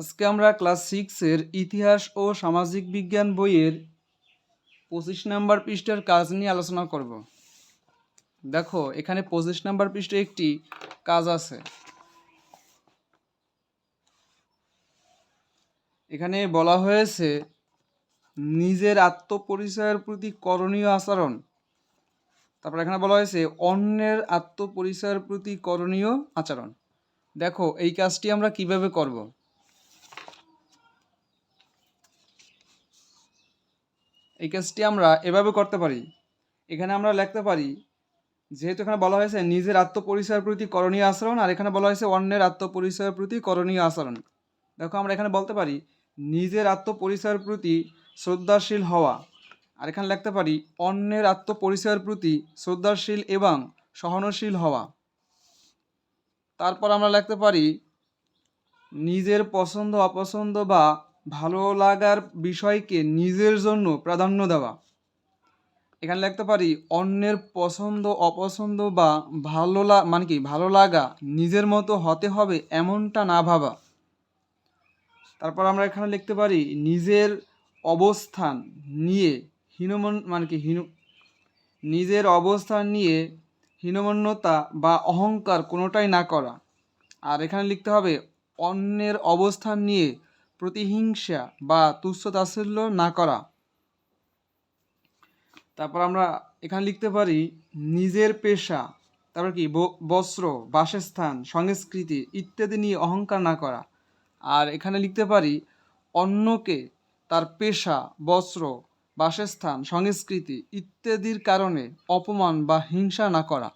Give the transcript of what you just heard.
আজকে আমরা ক্লাস সিক্সের ইতিহাস ও সামাজিক বিজ্ঞান বইয়ের পঁচিশ নাম্বার পৃষ্ঠার কাজ নিয়ে আলোচনা করব। দেখো, এখানে পঁচিশ নাম্বার পৃষ্ঠে একটি কাজ আছে। এখানে বলা হয়েছে, নিজের আত্মপরিচয়ের প্রতি করণীয় আচরণ। তারপর এখানে বলা হয়েছে, অন্যের আত্মপরিচয়ের প্রতি করণীয় আচরণ। দেখো, এই কাজটি আমরা কীভাবে করব? এই কাজটি আমরা এভাবে করতে পারি। এখানে আমরা লিখতে পারি, যেহেতু এখানে বলা হয়েছে নিজের আত্মপরিচয়ের প্রতি করণীয় আচরণ, আর এখানে বলা হয়েছে অন্যের আত্মপরিচয়ের প্রতি করণীয় আচরণ। দেখো আমরা এখানে বলতে পারি, নিজের আত্মপরিচয়ের প্রতি শ্রদ্ধাশীল হওয়া। আর এখানে লিখতে পারি, অন্যের আত্মপরিচয়ের প্রতি শ্রদ্ধাশীল এবং সহনশীল হওয়া। তারপর আমরা লিখতে পারি, নিজের পছন্দ, অপছন্দ বা ভালো লাগার বিষয়কে নিজের জন্য প্রাধান্য দেওয়া। এখানে লিখতে পারি, অন্যের পছন্দ, অপছন্দ বা ভালো মানে কি, ভালো লাগা নিজের মতো হতে হবে এমনটা না ভাবা। তারপর আমরা এখানে লিখতে পারি, নিজের অবস্থান নিয়ে হীনমন মানে কি, হীন, নিজের অবস্থান নিয়ে হীনমন্যতা বা অহংকার কোনোটাই না করা। আর এখানে লিখতে হবে, অন্যের অবস্থান নিয়ে প্রতিহিংসা বা তুচ্ছ তাচ্ছিল্য না করা। তারপর আমরা এখানে লিখতে পারি, নিজের পেশা, তারপর কি বস্ত্র, বাসস্থান, সংস্কৃতি ইত্যাদি নিয়ে অহংকার না করা। আর এখানে লিখতে পারি, অন্যকে তার পেশা, বস্ত্র, বাসস্থান, সংস্কৃতি ইত্যাদির কারণে অপমান বা হিংসা না করা।